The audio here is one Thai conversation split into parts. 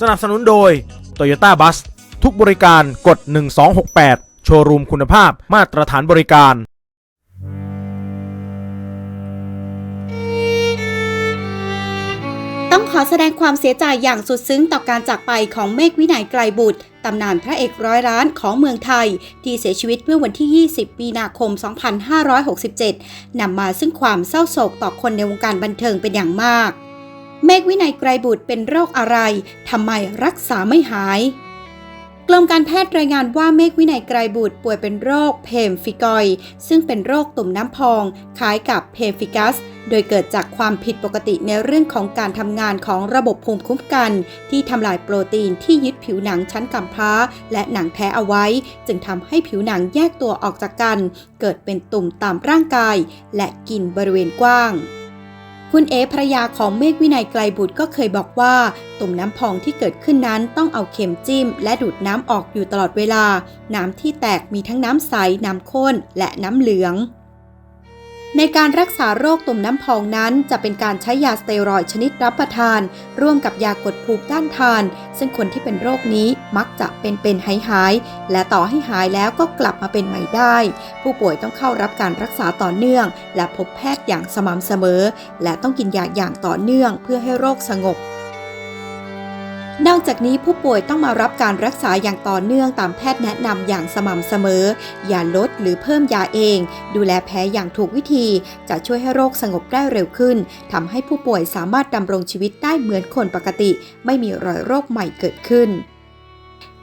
สนับสนุนโดย Toyota Bus ทุกบริการกด 1268 โชว์รูมคุณภาพมาตรฐานบริการ ต้องขอแสดงความเสียใจอย่างสุดซึ้งต่อการจากไปของเมฆวินัยไกลบุตรตำนานพระเอกร้อยล้านของเมืองไทย ที่เสียชีวิตเมื่อวันที่ 20 มีนาคม 2567 นำมาซึ่งความเศร้าโศกต่อคนในวงการบันเทิงเป็นอย่างมาก เมฆวินัยไกรบุตรเป็นโรคอะไรทำไมรักษาไม่หายกรมการแพทย์รายงานว่าเมฆวินัยไกรบุตรป่วยเป็นโรคเพมฟิกอยด์ซึ่งเป็นโรคตุ่มน้ำพอง คล้ายกับเพมฟิกัส โดยเกิดจากความผิดปกติในเรื่องของการทำงานของระบบภูมิคุ้มกัน ที่ทำลายโปรตีนที่ยึดผิวหนังชั้นกำพร้า และหนังแท้เอาไว้ จึงทำให้ผิวหนังแยกตัวออกจากกัน เกิดเป็นตุ่มตามร่างกาย และกินบริเวณกว้าง คุณเอภรรยาของเมฆวินัยไกลบุตรก็เคยบอกว่า ตุ่มน้ำพองที่เกิดขึ้นนั้นต้องเอาเข็มจิ้ม และดูดน้ำออกอยู่ตลอดเวลา น้ำที่แตกมีทั้งน้ำใส น้ำข้น และน้ำเหลือง ในการรักษาโรคตุ่มน้ำพองนั้น จะเป็นการใช้ยาสเตียรอยชนิดรับประทาน ร่วมกับยากดภูมิต้านทาน ซึ่งคนที่เป็นโรคนี้มักจะเป็นเป็นหายหาย และต่อให้หายแล้วก็กลับมาเป็นใหม่ได้ ผู้ป่วยต้องเข้ารับการรักษาต่อเนื่อง และพบแพทย์อย่างสม่ำเสมอ และต้องกินยาอย่างต่อเนื่องเพื่อให้โรคสงบ นอกจากนี้ผู้ป่วยต้องมารับการรักษาอย่างต่อเนื่องตามแพทย์แนะนำอย่างสม่ำเสมอ อย่าลดหรือเพิ่มยาเอง ดูแลแพ้อย่างถูกวิธี จะช่วยให้โรคสงบได้เร็วขึ้นทำให้ผู้ป่วยสามารถดำรงชีวิตได้เหมือนคนปกติ ไม่มีรอยโรคใหม่เกิดขึ้น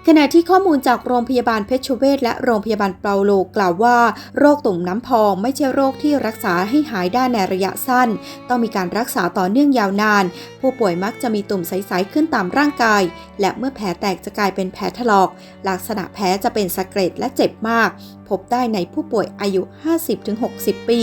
ขณะที่ข้อมูลจากโรงพยาบาลเพชรเวชและโรงพยาบาลเปาโลกล่าวว่า โรคตุ่มน้ำพองไม่ใช่โรคที่รักษาให้หายได้ในระยะสั้น ต้องมีการรักษาต่อเนื่องยาวนาน ผู้ป่วยมักจะมีตุ่มใส ๆ ขึ้นตามร่างกาย และเมื่อแผลแตกจะกลายเป็นแผลถลอก ลักษณะแผลจะเป็นสะเก็ดและเจ็บมาก พบได้ในผู้ป่วยอายุ 50-60 ปี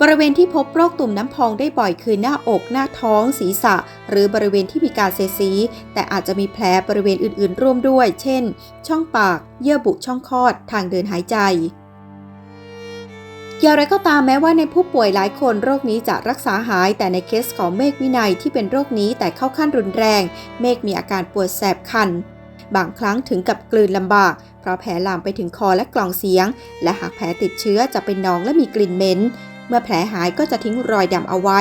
บริเวณที่พบโรคตุ่มน้ำพองได้บ่อยคือหน้าอก หน้าท้อง ศีรษะ หรือบริเวณที่มีการเสียดสีแต่อาจจะมีแผลบริเวณอื่นๆ ร่วมด้วย เช่น ช่องปาก เยื่อบุช่องคลอด ทางเดินหายใจอย่างไรก็ตามแม้ว่าในผู้ป่วยหลายคนโรคนี้จะรักษาหายแต่ในเคสของเมฆวินัยที่เป็นโรคนี้แต่เข้าขั้นรุนแรง เมฆมีอาการปวดแสบคัน บางครั้งถึงกับกลืนลำบาก เพราะแผลลามไปถึงคอและกล่องเสียง และหากแผลติดเชื้อจะเป็นหนองและมีกลิ่นเหม็น เมื่อแผลหายก็จะทิ้งรอยดำเอาไว้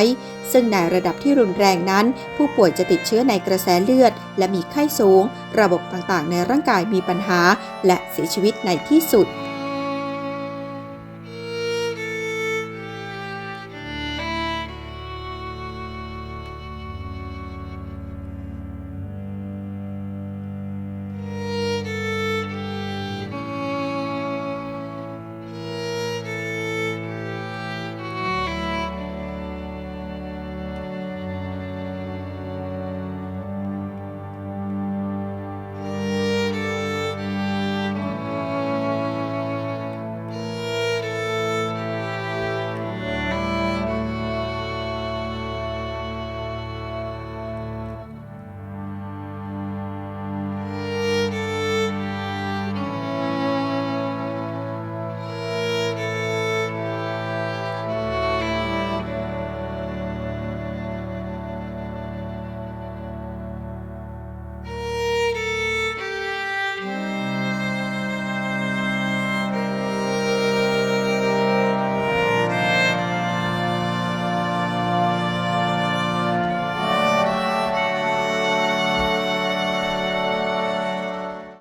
ซึ่งในระดับที่รุนแรงนั้น ผู้ป่วยจะติดเชื้อในกระแสเลือด และมีไข้สูง ระบบต่างๆ ในร่างกายมีปัญหา และเสียชีวิตในที่สุด